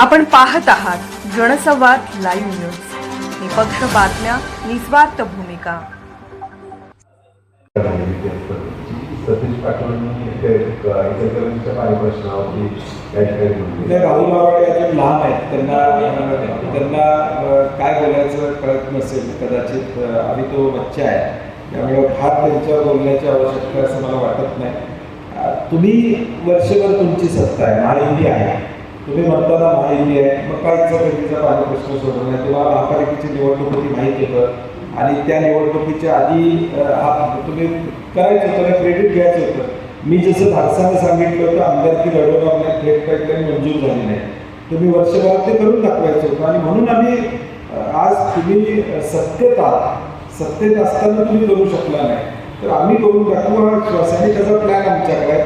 आपण पाहत आहात जनसंवाद लाईव्ह न्यूज. निपक्ष बातम्या निस्वार्थ भूमिका. सतीश पाटलांनी ते ते राहुल मावडे अजून लहान आहेत. त्यांना त्यांना काय बोलायचं कळत नसेल. कदाचित आम्ही आणि तो बच्चा आहे. त्यामुळे फार त्यांच्यावर बोलण्याची आवश्यकता असं मला वाटत नाही. तुम्ही वर्षभर तुमची सत्ता आहे. महायुती आहे. तुम्ही म्हणताना माहिती आहे. मग काय इचलकरंजीचा पाणी प्रश्न सोडवणार किंवा महापालिकेची निवडणूक होती माहिती होतं. आणि त्या निवडणुकीच्या आधी हा तुम्ही करायचं होतं क्रेडिट घ्यायचं होतं. मी जसं धाडसानं सांगितलं होतं आमदारकी लढवणं आपल्या थेट काही मंजूर झाली नाही. तुम्ही वर्षभरात ते करून दाखवायचं होतं. आणि म्हणून आम्ही आज तुम्ही सत्यता सत्तेत असताना तुम्ही करू शकला नाही. तर आम्ही करून दाखवू हा विश्वास त्याचा प्लॅन आमच्याकडे आहे.